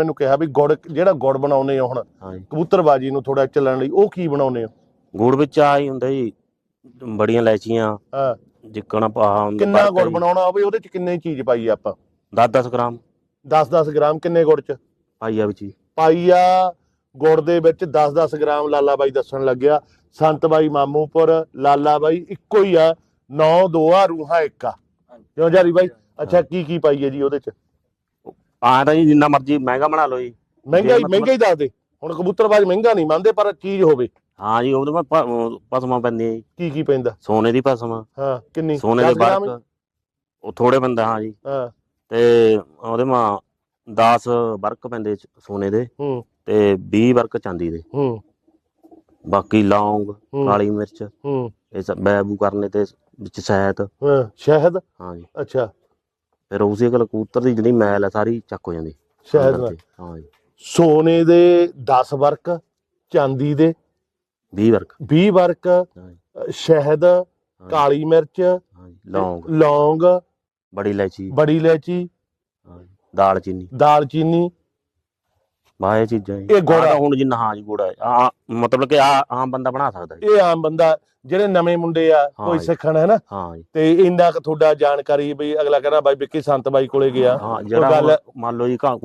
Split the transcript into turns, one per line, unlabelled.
ਮੈਨੂੰ ਕਿਹਾ ਵੀ ਗੁੜ ਜਿਹੜਾ ਗੁੜ ਬਣਾਉਨੇ ਹੋ ਹੁਣ
ਹਾਂਜੀ।
ਕਬੂਤਰਬਾਜੀ ਨੂੰ ਥੋੜਾ ਚੱਲਣ ਲਈ ਉਹ ਕੀ ਬਣਾਉਨੇ ਹੋ?
ਗੁੜ ਵਿੱਚ ਆ ਹੀ ਹੁੰਦਾ ਜੀ ਬੜੀਆਂ ਇਲਾਇਚੀਆਂ
ਹਾਂ।
ਜਿੱਕਣਾ ਪਾਹਾ ਹੁੰਦਾ
ਕਿੰਨਾ ਗੁੜ ਬਣਾਉਣਾ ਹੋਵੇ ਉਹਦੇ ਚ ਕਿੰਨੀ ਚੀਜ਼ ਪਾਈ ਆ ਆਪਾਂ?
10-10 ਗ੍ਰਾਮ।
10-10 ਗ੍ਰਾਮ ਕਿੰਨੇ ਗੁੜ ਚ?
ਪਾਈਆ ਵਿੱਚ ਜੀ
ਪਾਈਆ ਗੁੜ ਦੇ ਵਿੱਚ 10-10 ਗ੍ਰਾਮ ਲਾਲਾ ਬਾਈ ਦੱਸਣ ਲੱਗਿਆ। ਸੰਤ ਬਾਈ ਮਾਮੂਪੁਰ ਲਾਲਾ ਬਾਈ ਇੱਕੋ ਹੀ ਆ। 9 ਦੋਆ ਰੂਹਾਂ ਇੱਕ ਆ। ਕਿਉਂ ਜਾਰੀ ਬਾਈ? ਅੱਛਾ ਕੀ ਕੀ ਪਾਈ ਹੈ ਜੀ ਉਹਦੇ ਚ?
ਆ ਤਾਂ ਜੀ ਜਿੰਨਾ ਮਰਜ਼ੀ ਮਹਿੰਗਾ ਬਣਾ ਲਓ ਜੀ।
ਮਹਿੰਗਾ ਹੀ ਮਹਿੰਗਾ ਹੀ ਦੱਸ ਦੇ। ਹੁਣ ਕਬੂਤਰਬਾਜ਼ ਮਹਿੰਗਾ ਨਹੀਂ ਮੰਨਦੇ ਪਰ ਚੀਜ਼ ਹੋਵੇ।
ਹਾਂ ਜੀ ਉਹਦੇ ਮੈਂ ਪਸਮਾ ਪੈਂਦੀਆਂ ਜੀ।
ਕੀ ਕੀ ਪੈਂਦਾ?
ਸੋਨੇ ਦੀ ਪਸਮਾ।
ਹਾਂ ਕਿੰਨੀ?
ਸੋਨੇ ਦੇ
10 ਗ੍ਰਾਮ?
ਵਰਕ ਉਹ ਥੋੜੇ ਬੰਦਾ ਹਾਂ ਜੀ।
ਹਾਂ।
ਤੇ ਉਹਦੇ ਮਾ 10 ਵਰਕ ਪੈਂਦੇ ਸੋਨੇ ਦੇ।
ਹੂੰ।
ਤੇ 20 ਵਰਕ ਚਾਂਦੀ ਦੇ।
ਹੂੰ।
ਬਾਕੀ ਲੌਂਗ
ਹੂੰ,
ਕਾਲੀ ਮਿਰਚ।
ਹੂੰ।
ਇਹ ਸਭ ਬੈਬੂ ਕਰਨੇ ਤੇ ਵਿੱਚ ਸ਼ਹਿਦ।
ਹਾਂ, ਸ਼ਹਿਦ?
ਹਾਂ ਜੀ।
ਅੱਛਾ।
ਫਿਰ ਉਸੇ ਕੋਲ ਕਬੂਤਰ ਦੀ ਜਿਹੜੀ ਮੈਲ ਹੈ ਸਾਰੀ ਚੱਕ ਹੋ ਜਾਂਦੀ।
ਸ਼ਹਿਦ ਨਾਲ
ਤੇ। ਹਾਂ ਜੀ।
ਸੋਨੇ ਦੇ 10 ਵਰਕ ਚਾਂਦੀ ਦੇ
20 ਵਰਕ।
20 ਵਰਕ ਅ, ਸ਼ਹਿਦ ਕਾਲੀ ਮਿਰਚ
ਹਾਂ ਜੀ, ਲੌਂਗ।
ਲੌਂਗ
ਬੜੀ ਇਲਾਇਚੀ।
ਬੜੀ ਇਲਾਇਚੀ
ਹਾਂ ਜੀ, ਦਾਲ ਚੀਨੀ
ਦਾਲਚੀਨੀ
ਇਹ ਚੀਜ਼ਾਂ ਜੀ।
ਇਹ ਗੁੜ
ਆਹ
ਆ।
ਤਾਂ ਹੁਣ ਜਿੰਨਾ ਹਾਂ ਜੀ ਗੁੜ ਹੈ। ਆ ਮਤਲਬ ਕਿ ਆ ਆਮ ਬੰਦਾ ਬਣਾ ਸਕਦਾ ਜੀ।
ਇਹ ਆਮ ਬੰਦਾ ਜਿਹੜੇ ਨਵੇਂ ਮੁੰਡੇ ਆ
ਹਾਂ
ਕੋਈ
ਜੀ।
ਸਿੱਖਣ ਹੈ ਨਾ?
ਹਾਂ ਜੀ।
ਤੇ ਇੰਨਾ ਕੁ ਤੁਹਾਡਾ ਜਾਣਕਾਰੀ ਵੀ ਅਗਲਾ ਕਹਿੰਦਾ ਬਾਈ ਵਿੱਕੀ ਸੰਤ ਬਾਈ ਕੋਲੇ ਗਿਆ।
ਹਾਂ
ਗੱਲ-
ਜਿਹੜਾ ਹੁਣ ਮੰਨ ਲਓ ਜੀ ਘਾਹ